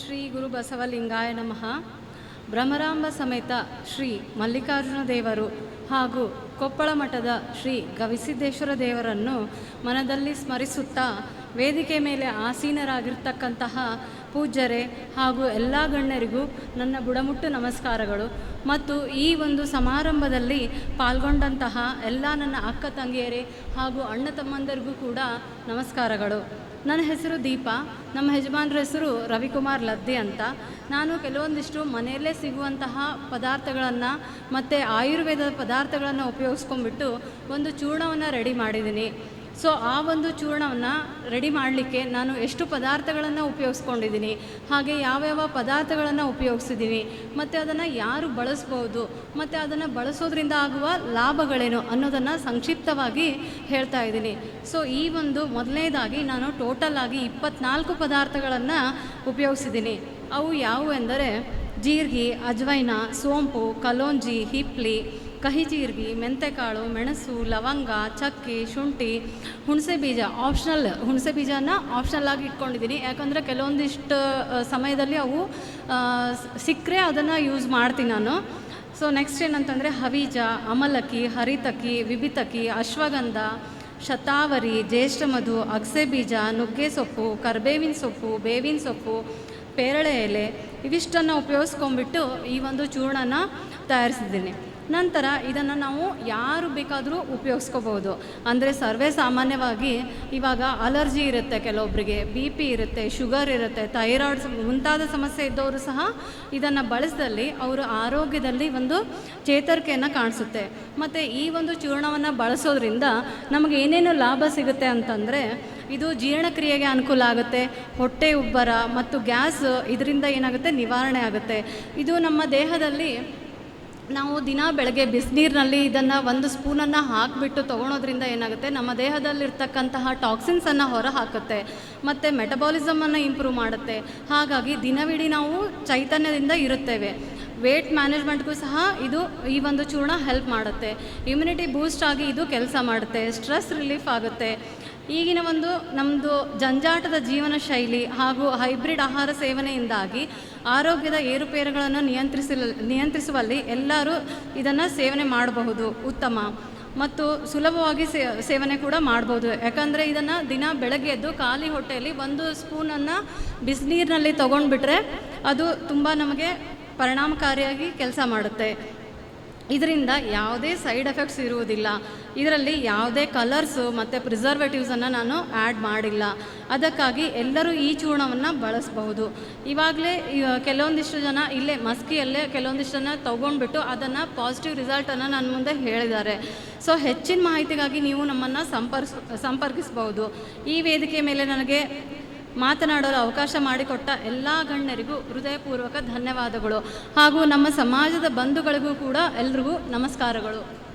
ಶ್ರೀ ಗುರು ಬಸವಲಿಂಗಾಯ ನಮಃ. ಭ್ರಮರಾಂಬ ಸಮೇತ ಶ್ರೀ ಮಲ್ಲಿಕಾರ್ಜುನ ದೇವರು ಹಾಗೂ ಕೊಪ್ಪಳ ಮಠದ ಶ್ರೀ ಗವಿಸಿದ್ದೇಶ್ವರ ದೇವರನ್ನು ಮನದಲ್ಲಿ ಸ್ಮರಿಸುತ್ತಾ ವೇದಿಕೆ ಮೇಲೆ ಆಸೀನರಾಗಿರ್ತಕ್ಕಂತಹ ಪೂಜ್ಯರೇ ಹಾಗೂ ಎಲ್ಲ ಗಣ್ಯರಿಗೂ ನನ್ನ ಬುಡಮುಟ್ಟು ನಮಸ್ಕಾರಗಳು. ಮತ್ತು ಈ ಒಂದು ಸಮಾರಂಭದಲ್ಲಿ ಪಾಲ್ಗೊಂಡಂತಹ ಎಲ್ಲ ನನ್ನ ಅಕ್ಕ ತಂಗಿಯರೇ ಹಾಗೂ ಅಣ್ಣ ತಮ್ಮಂದರಿಗೂ ಕೂಡ ನಮಸ್ಕಾರಗಳು. ನನ್ನ ಹೆಸರು ದೀಪಾ, ನಮ್ಮ ಯಜಮಾನ್ರ ಹೆಸರು ರವಿಕುಮಾರ್ ಲದ್ದಿ ಅಂತ. ನಾನು ಕೆಲವೊಂದಿಷ್ಟು ಮನೆಯಲ್ಲೇ ಸಿಗುವಂತಹ ಪದಾರ್ಥಗಳನ್ನು ಮತ್ತು ಆಯುರ್ವೇದದ ಪದಾರ್ಥಗಳನ್ನು ಉಪಯೋಗಿಸ್ಕೊಂಡ್ಬಿಟ್ಟು ಒಂದು ಚೂರ್ಣವನ್ನು ರೆಡಿ ಮಾಡಿದ್ದೀನಿ. ಸೊ ಆ ಒಂದು ಚೂರ್ಣವನ್ನು ರೆಡಿ ಮಾಡಲಿಕ್ಕೆ ನಾನು ಎಷ್ಟು ಪದಾರ್ಥಗಳನ್ನು ಉಪಯೋಗಿಸ್ಕೊಂಡಿದ್ದೀನಿ, ಹಾಗೆ ಯಾವ್ಯಾವ ಪದಾರ್ಥಗಳನ್ನು ಉಪಯೋಗಿಸಿದ್ದೀನಿ ಮತ್ತು ಅದನ್ನು ಯಾರು ಬಳಸ್ಬೋದು, ಮತ್ತು ಅದನ್ನು ಬಳಸೋದ್ರಿಂದ ಆಗುವ ಲಾಭಗಳೇನು ಅನ್ನೋದನ್ನು ಸಂಕ್ಷಿಪ್ತವಾಗಿ ಹೇಳ್ತಾ ಇದ್ದೀನಿ. ಸೊ ಈ ಒಂದು ಮೊದಲನೇದಾಗಿ ನಾನು ಟೋಟಲ್ ಆಗಿ ಇಪ್ಪತ್ನಾಲ್ಕು ಪದಾರ್ಥಗಳನ್ನು ಉಪಯೋಗಿಸಿದ್ದೀನಿ. ಅವು ಯಾವುವೆಂದರೆ, ಜೀರಿಗೆ, ಅಜ್ವೈನ, ಸೋಂಪು, ಕಲೋಂಜಿ, ಹಿಪ್ಲಿ ಕಹಿ ಜೀರಿಗೆ ಮೆಂತೆಕಾಳು, ಮೆಣಸು, ಲವಂಗ, ಚಕ್ಕೆ, ಶುಂಠಿ, ಹುಣಸೆ ಬೀಜ ಆಪ್ಷನಲ್ ಹುಣಸೆ ಬೀಜನ ಆಪ್ಷನಲ್ ಆಗಿ ಇಟ್ಕೊಂಡಿದ್ದೀನಿ. ಯಾಕಂದರೆ ಕೆಲವೊಂದಿಷ್ಟು ಸಮಯದಲ್ಲಿ ಅವು ಸಿಕ್ಕರೆ ಅದನ್ನು ಯೂಸ್ ಮಾಡ್ತೀನಿ ನಾನು. ಸೊ ನೆಕ್ಸ್ಟ್ ಏನಂತಂದರೆ ಹವೀಜ ಅಮಲಕ್ಕಿ ಹರಿತಕ್ಕಿ ವಿಭಿತಕ್ಕಿ ಅಶ್ವಗಂಧ, ಶತಾವರಿ, ಜ್ಯೇಷ್ಠ ಮಧು, ಅಗಸೆ ಬೀಜ, ನುಗ್ಗೆ ಸೊಪ್ಪು, ಕರ್ಬೇವಿನ ಸೊಪ್ಪು, ಬೇವಿನ ಸೊಪ್ಪು, ಪೇರಳೆ ಎಲೆ, ಇವಿಷ್ಟನ್ನು ಉಪಯೋಗಿಸ್ಕೊಂಡ್ಬಿಟ್ಟು ಈ ಒಂದು ಚೂರ್ಣನ ತಯಾರಿಸಿದ್ದೀನಿ. ನಂತರ ಇದನ್ನು ನಾವು ಯಾರು ಬೇಕಾದರೂ ಉಪಯೋಗಿಸ್ಕೋಬೋದು ಅಂದರೆ ಸರ್ವೇ ಸಾಮಾನ್ಯವಾಗಿ ಇವಾಗ ಅಲರ್ಜಿ ಇರುತ್ತೆ ಕೆಲವೊಬ್ಬರಿಗೆ ಬಿ ಪಿ ಇರುತ್ತೆ, ಶುಗರ್ ಇರುತ್ತೆ ಥೈರಾಯ್ಡ್ ಮುಂತಾದ ಸಮಸ್ಯೆ ಇದ್ದವರು ಸಹ ಇದನ್ನು ಬಳಸಿದಲ್ಲಿ ಅವರು ಆರೋಗ್ಯದಲ್ಲಿ ಒಂದು ಚೇತರಿಕೆಯನ್ನು ಕಾಣಿಸುತ್ತೆ. ಮತ್ತು ಈ ಒಂದು ಚೂರ್ಣವನ್ನು ಬಳಸೋದ್ರಿಂದ ನಮಗೆ ಏನೇನು ಲಾಭ ಸಿಗುತ್ತೆ ಅಂತಂದರೆ ಇದು ಜೀರ್ಣಕ್ರಿಯೆಗೆ ಅನುಕೂಲ ಆಗುತ್ತೆ. ಹೊಟ್ಟೆ ಉಬ್ಬರ ಮತ್ತು ಗ್ಯಾಸ್ ಇದರಿಂದ ಏನಾಗುತ್ತೆ? ನಿವಾರಣೆ ಆಗುತ್ತೆ. ಇದು ನಮ್ಮ ದೇಹದಲ್ಲಿ ನಾವು ದಿನ ಬೆಳಗ್ಗೆ ಬಿಸಿನೀರಿನಲ್ಲಿ ಇದನ್ನು ಒಂದು ಸ್ಪೂನನ್ನು ಹಾಕಿಬಿಟ್ಟು ತೊಗೊಳೋದ್ರಿಂದ ಏನಾಗುತ್ತೆ? ನಮ್ಮ ದೇಹದಲ್ಲಿರ್ತಕ್ಕಂತಹ ಟಾಕ್ಸಿನ್ಸನ್ನು ಹೊರ ಹಾಕುತ್ತೆ ಮತ್ತು ಮೆಟಬಾಲಿಸಮನ್ನು ಇಂಪ್ರೂವ್ ಮಾಡುತ್ತೆ. ಹಾಗಾಗಿ ದಿನವಿಡೀ ನಾವು ಚೈತನ್ಯದಿಂದ ಇರುತ್ತೇವೆ. ವೇಟ್ ಮ್ಯಾನೇಜ್ಮೆಂಟ್ಗೂ ಸಹ ಇದು ಈ ಒಂದು ಚೂರ್ಣ ಹೆಲ್ಪ್ ಮಾಡುತ್ತೆ. ಇಮ್ಯುನಿಟಿ ಬೂಸ್ಟ್ ಆಗಿ ಇದು ಕೆಲಸ ಮಾಡುತ್ತೆ. ಸ್ಟ್ರೆಸ್ ರಿಲೀಫ್ ಆಗುತ್ತೆ. ಈಗಿನ ಒಂದು ನಮ್ಮದು ಜಂಜಾಟದ ಜೀವನ ಶೈಲಿ ಹಾಗೂ ಹೈಬ್ರಿಡ್ ಆಹಾರ ಸೇವನೆಯಿಂದಾಗಿ ಆರೋಗ್ಯದ ಏರುಪೇರುಗಳನ್ನು ನಿಯಂತ್ರಿಸಲ್, ನಿಯಂತ್ರಿಸುವಲ್ಲಿ ಎಲ್ಲರೂ ಇದನ್ನು ಸೇವನೆ ಮಾಡಬಹುದು, ಉತ್ತಮ. ಮತ್ತು ಸುಲಭವಾಗಿ ಸೇವನೆ ಕೂಡ ಮಾಡ್ಬೋದು. ಯಾಕಂದರೆ ಇದನ್ನು ದಿನ ಬೆಳಗ್ಗೆ ಎದ್ದು ಖಾಲಿ ಹೊಟ್ಟೆಯಲ್ಲಿ ಒಂದು ಸ್ಪೂನನ್ನು ಬಿಸಿನೀರಿನಲ್ಲಿ ತೊಗೊಂಡ್ಬಿಟ್ರೆ ಅದು ತುಂಬ ನಮಗೆ ಪರಿಣಾಮಕಾರಿಯಾಗಿ ಕೆಲಸ ಮಾಡುತ್ತೆ. ಇದರಿಂದ ಯಾವುದೇ ಸೈಡ್ ಎಫೆಕ್ಟ್ಸ್ ಇರುವುದಿಲ್ಲ. ಇದರಲ್ಲಿ ಯಾವುದೇ ಕಲರ್ಸು ಮತ್ತು ಪ್ರಿಸರ್ವೇಟಿವ್ಸನ್ನು ನಾನು ಆ್ಯಡ್ ಮಾಡಿಲ್ಲ. ಅದಕ್ಕಾಗಿ ಎಲ್ಲರೂ ಈ ಚೂರ್ಣವನ್ನು ಬಳಸಬಹುದು. ಇವಾಗಲೇ ಕೆಲವೊಂದಿಷ್ಟು ಜನ ಇಲ್ಲೇ ಮಸ್ಕಿಯಲ್ಲೇ ಕೆಲವೊಂದಿಷ್ಟು ಜನ ತೊಗೊಂಡ್ಬಿಟ್ಟು ಅದನ್ನು ಪಾಸಿಟಿವ್ ರಿಸಲ್ಟನ್ನು ನನ್ನ ಮುಂದೆ ಹೇಳಿದ್ದಾರೆ. ಸೊ ಹೆಚ್ಚಿನ ಮಾಹಿತಿಗಾಗಿ ನೀವು ನಮ್ಮನ್ನು ಸಂಪರ್ಸ್, ಸಂಪರ್ಕಿಸಬಹುದು. ಈ ವೇದಿಕೆ ಮೇಲೆ ನನಗೆ ಮಾತನಾಡಲು ಅವಕಾಶ ಮಾಡಿಕೊಟ್ಟ ಎಲ್ಲ ಗಣ್ಯರಿಗೂ ಹೃದಯಪೂರ್ವಕ ಧನ್ಯವಾದಗಳು. ಹಾಗೂ ನಮ್ಮ ಸಮಾಜದ ಬಂಧುಗಳಿಗೂ ಕೂಡ ಎಲ್ರಿಗೂ ನಮಸ್ಕಾರಗಳು.